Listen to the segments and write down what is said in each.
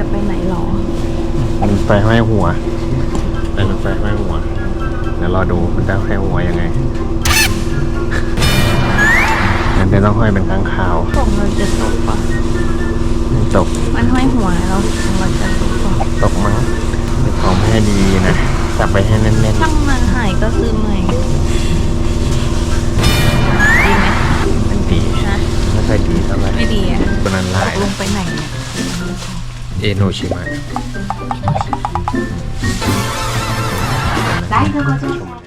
จะไปไหนหรอมันไฟห้อยหัวเป็นรถไฟห้อยหัว เดี๋ยวรอดูมันจะห้อยหัวยังไงมันจะต้องห้อยเป็นค้างคาวของเราจะตกปะไม่ตกมันห้อยหัวแล้วของเราจะตกปะตกมั้งเก็บของให้ดีนะจับไปให้แน่นช่างมันหายก็ซื้อใหม่ดีไหมๆมันดีฮะไม่ค่อยดีเท่าไหร่ไม่ดีอะตัวนั้นตลายกลงไปไหนเนี่ย 江ノ島。ガイドご乗車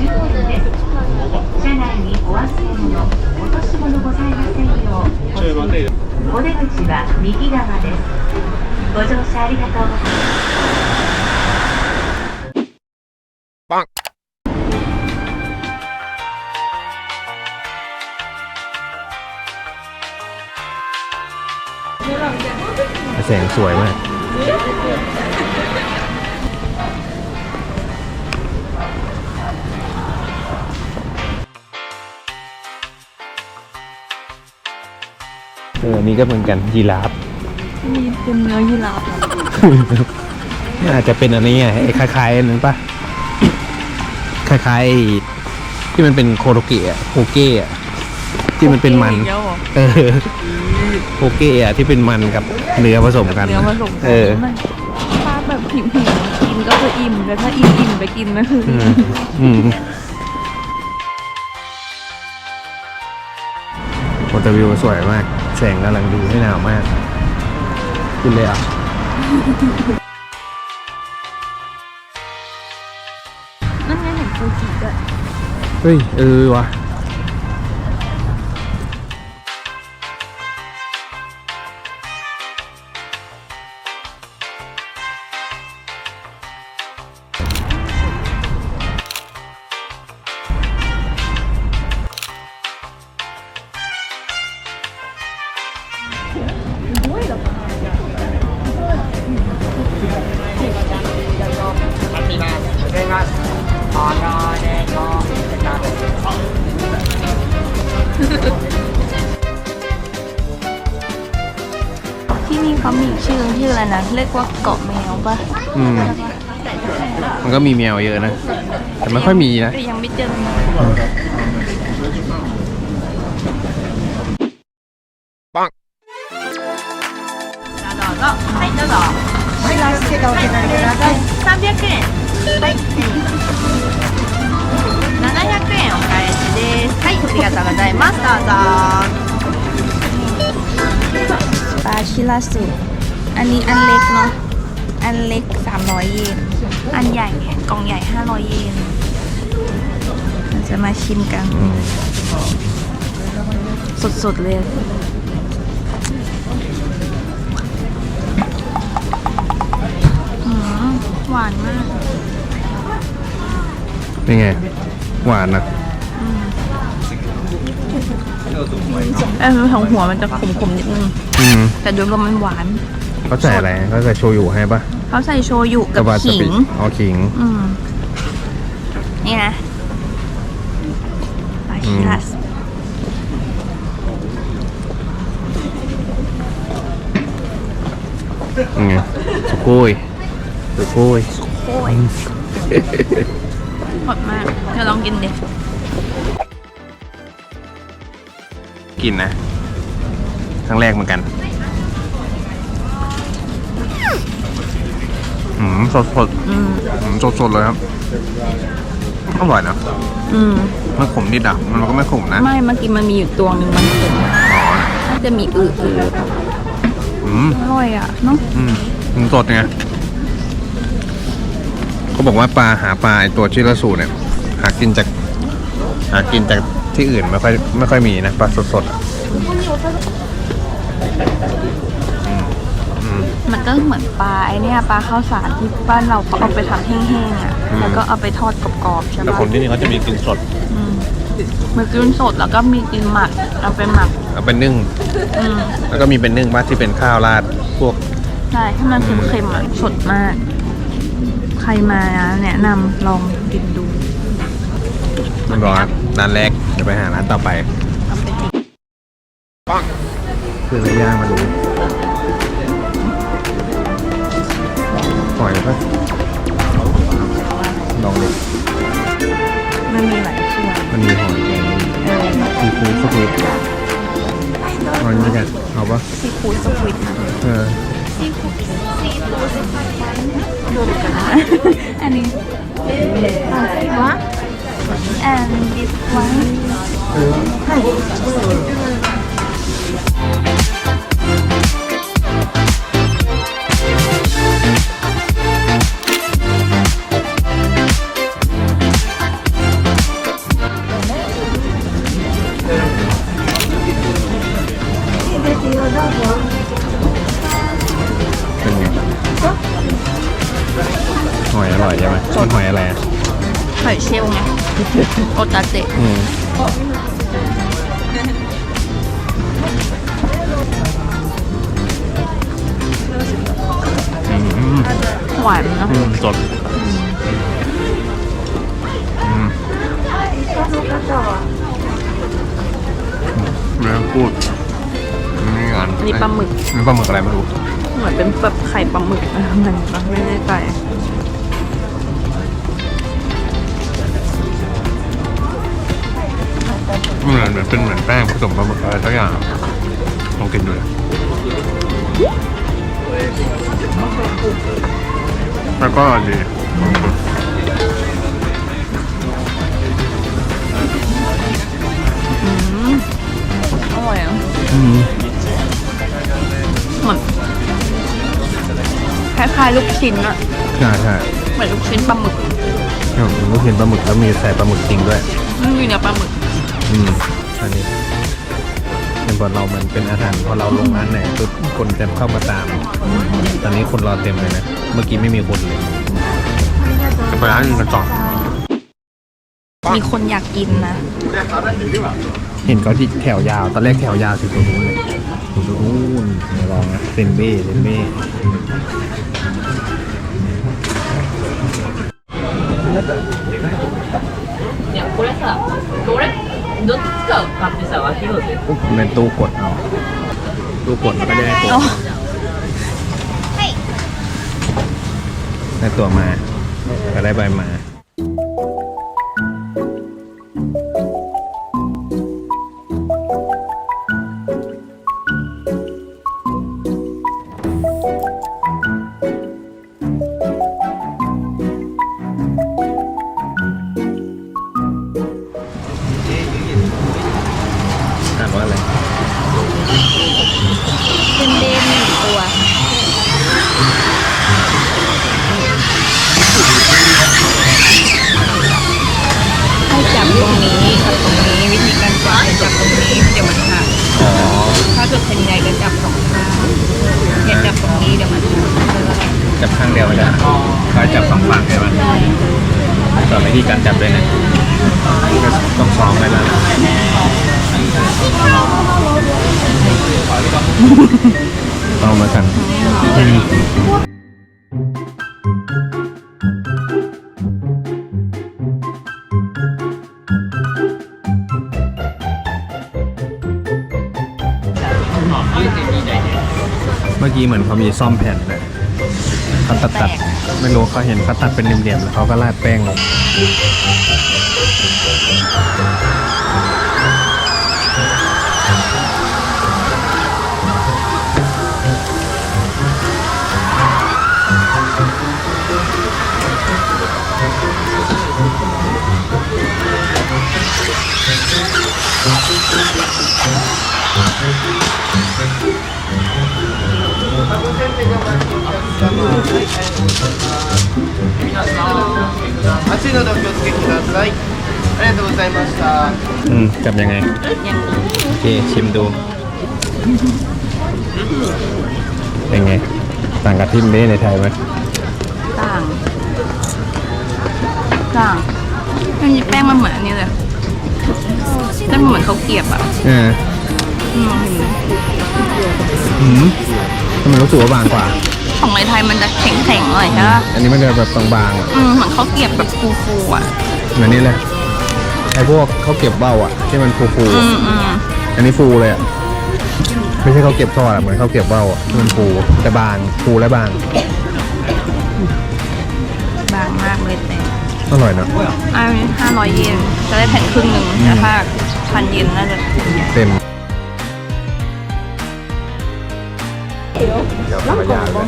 終点です車内にお忘れ物落とし物ございませんようご注意お出口は右側ですご乗車ありがとうございます แสงสวยมาก เออนี่ก็เหมือนกันยีราฟมีเป็นเนื้อยีราฟเหรออาจจะเป็นอันนี้ไงไอ้คล้ายๆอันนั้นปะคล้ายๆไอ้ที่มันเป็นโคโรเกะอะโคเกะอะที่มันเป็นมันอีกแล้วเหรอเออโคเกะอะที่เป็นมันกับเนื้อผสมกันเนื้อผสมกันเออไม่ถ้าแบบผิวผิวกินก็คืออิ่มแต่ถ้าอิ่มอิ่มไปกินนะคืออือิ่มมอืมโฟโตวิวสวยมาก แสงกำลังดีไม่หนาวมากขึ้นเลยอะ นั่นไงเห็นฟูจิด้วย เฮ้ย เออวะ นะ เรียกว่าเกาะแมวปะ อืม มันก็มีแมวเยอะนะ แต่ไม่ค่อยมีนะ แต่ยังไม่เจอแมว はい、どうぞ。はい、ラスケがお決まりください。300円。はい。700円お返しです。はい、ありがとうございます。どうぞ。ปลาชิลาสุ อันนี้อันเล็กเนาะ อันเล็ก 300 เยน อันใหญ่กล่องใหญ่ 500 เยนเราจะมาชิมกันอืมสดๆเลยอืมหวานมาก เป็นไง หวานนะเออของหัวมันจะขมๆนิดนึงอืมแต่โดยรวมมันหวาน เขาใส่อะไรเขาใส่โชยุให้ปะเขาใส่โชยุกับวาซาขิบิงอ๋อขิง อืมนี่นะปลาชิลัสยังไงสุโกุยสุโกุยโอ้ยหดมากเดี๋ยวลองกินดิ กินนะ ครั้งแรกเหมือนกัน อืมสดสดอืมๆอืมสดสดๆเลยครับอร่อยนะอืมมันขมนิดอะมันก็ไม่ขมนะไม่เมื่อกี้มันมีอยู่ตัวหนึ่งมันขมอ๋อน่าจะมีอืออืออืมอร่อยอะเนาะอืมมันสดไงเขาบอกว่าปลาหาปลาไอตัวชิราสูเนี่ย หากินจาก หากินจากที่อื่นไม่ค่อยไม่ค่อยมีนะปลาสดๆอะอื มมันก็เหมือนปลาไอเนี่ยปลาข้าวสารที่บ้านเราเขาเอาไปทำแห้งๆอะอืม แล้วก็เอาไปทอดกรอบๆใช่แต่ปะคนที่นี่เขาจะมีกินสดอืมมีกินสดแล้วก็มีกินหมักเอาไปหมักเอาเป็นนึ่ง อืมแล้วก็มีเป็นนึ่งบ้างที่เป็นข้าวราดพวก ใช่ให้มันเค็มๆอะสดมาก ใครมานะแนะนำลองกินดู มันบอกว่าร้านแรกเดี๋ยวไปหาร้านต่อไปเอาไปกินคือเนื้อย่างมันห ลองดิมันมีหลายส่วนมันมีหอยแกงเออซีฟู้ดสควิดเอาอันนี้กันเอาปะซีฟู้ดสควิดนะเออซีฟู้ดซีฟู้ดดูดูกันนะอันนี้วะ and this one เป็นไงหอยอร่อยใช่ไหมมันหอยอะไรอะหอยเชลล์ไงโอตาเตะอืมอืมหวานเนอะอืมสดอืมเนื้อพูด นี่กันอันนี้ปลาหมึกนี่ปลาหมึกอะไรไม่รู้ เหมือนเป็นแบบไข่ปลาหมึกนะมันปะไม่แน่ใจเหมือนเหมือนเป็นเหมือนแป้งผสมปลาหมึกอะไรสักอย่างลองกินดูเลยแล้วก็ดี ล้ายๆลูกชิ้นอะใช่ใช่เหมือนลูกชิ้นปลาหมึกเนี่ยผมก็เห็นปลาหมึกแล้วมีใส่ปลาหมึกจริงด้วย มันมีเนื้อปลาหมึกอืมอันนี้เป็นบอลเรามันเป็นอาหารพอเราลงร้านไหนปุ๊บคนเต็มเข้ามาตาม ตอนนี้คนรอเต็มเลยนะ เมื่อกี้ไม่มีคนเลยจะไปร้านอื่นกันต่อ มีคนอยากกินนะ เห็นเขาที่แถวยาว ตอนแรกแถวยาวถึงตรงนู้นเลยถึงตรงนู้นเดี๋ยวลองนะเซนเบ้เซนเบ้ いやこれさこれどっちか買ってさ分けようぜ ปุ๊บมันเป็นตู้กดเอา ตู้กดมันก็จะได้ตัว อ๋อ ได้ตัวมา ก็ได้ใบมา เป็นไงก็จับสองข้างอย่าจับตรงนี้เดี๋ยวมันจับข้างเดียวไม่ได้เขาจับสองฝั่งใช่ไหมสอนวิธีการจับด้วยนะต้องซ้อมไปแล้วนะซ้อมมาสั่ง อกี้เหมือนเขามีซ่อมแผ่นเลยเขาตัดตัดไม่รู้เขาเห็นเขาตัดเป็นเหลี่ยมๆแล้วเขาก็ราดแป้งลง いのでお気をつけください。 อืมจับยังไง อย่างนี้ โอเค ชิมดู เป็นไง ต่างกับที่เมในไทยไหม ต่าง ต่างอันนี้แป้งมันเหมือนอันนี้เลยแป้งมันเหมือนข้าวเกรียบอ่ะ อ่า อืม อืมทำไมรู้สึกว่าบางกว่า ของในไทยมันจะแข็งๆหน่อยใช่ปะอันนี้มันจะแบบบางๆอะอืมเหมือนข้าวเกรียบแบบฟูๆอะ เหมือนนี้เลยไอ้พวกเขาเก็บเบ้าอะ ที่มันฟูๆอือะมอืมอันนี้ฟูเลยอะไม่ใช่เขาเก็บทอดอะเหมือนเขาเก็บเบ้าอะที่มันฟูแต่บางฟูและบางบางมากเลยแต่อร่อยเนอะอันนี้ห้าร้อยเยนจะได้แผ่นครึ่งหนึ่งแต่ถ้าพันเยนน่าจะเต็ม ดี๋ยวขอยางเลย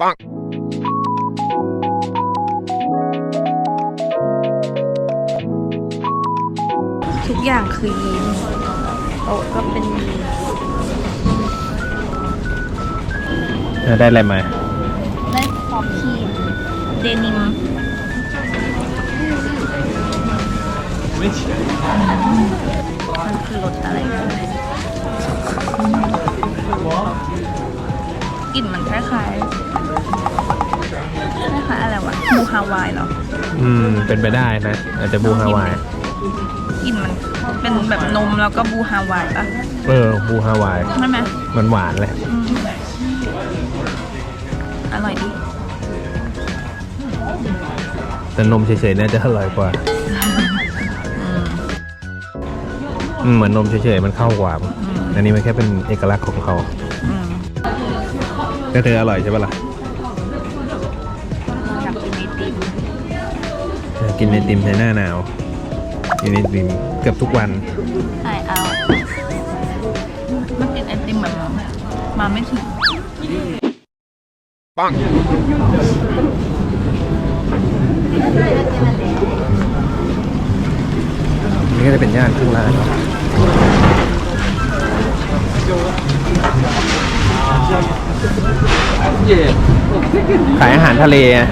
ปังทุกอย่างคือยีนโต๊ะก็เป็นยีนได้อะไรมา ได้พร้อมทีมเดนิมมัน ออืม เป็นไปได้นะ อาจจะบูฮาวาย กลิ่นมันเป็นแบบนมแล้วก็บูฮาวายปะเออ บูฮาวาย ใช่ไหมมันหวานเลยอืมอร่อยดีแต่นมเฉยๆน่าจะอร่อยกว่า อืมเหมือนนมเฉยๆมันเข้ากว่า อันนี้มันแค่เป็นเอกลักษณ์ของเขาอืมแต่เธออร่อยใช่ปะล่ะ กินไอติมในหน้าหนาว กินไอติมเกือบทุกวันใช่เอามันกินไอติมเหมือนมาไม่ถึงปังนี่ก็จะเป็นย่านครึ่งร้าน ขายอาหารทะเลอะ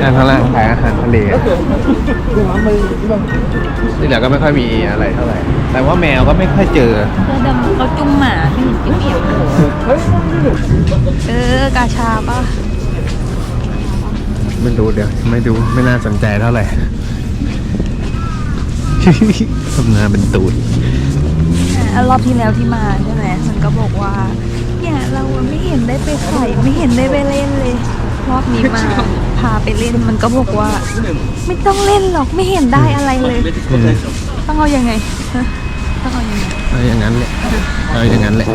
ย่านข้างล่างขายอาหารทะเลที่เหลือก็ไม่ค่อยมีอะไรเท่าไหร่ แต่ว่าแมวก็ไม่ค่อยเจอเสื้อดำเขาจุ้มหมาที่เห็นจิ้มเอี่ยมเออกาชาป่ะไม่รู้เดี๋ยวไม่ดูไม่น่าสนใจเท่าไหร่ทำนาเป็นตูดอะรอบที่แล้วที่มาใช่ไหมมันก็บอกว่า เนี่ยเราอะไม่เห็นได้ไปไข่ไม่เห็นได้ไปเล่นเลย รอบนี้มาพาไปเล่นมันก็บอกว่า ไม่ต้องเล่นหรอกไม่เห็นได้อะไรเลยอืมต้องเอายังไงฮะต้องเอายังไง เอาอย่างนั้นแหละเอาอย่างนั้นแหละ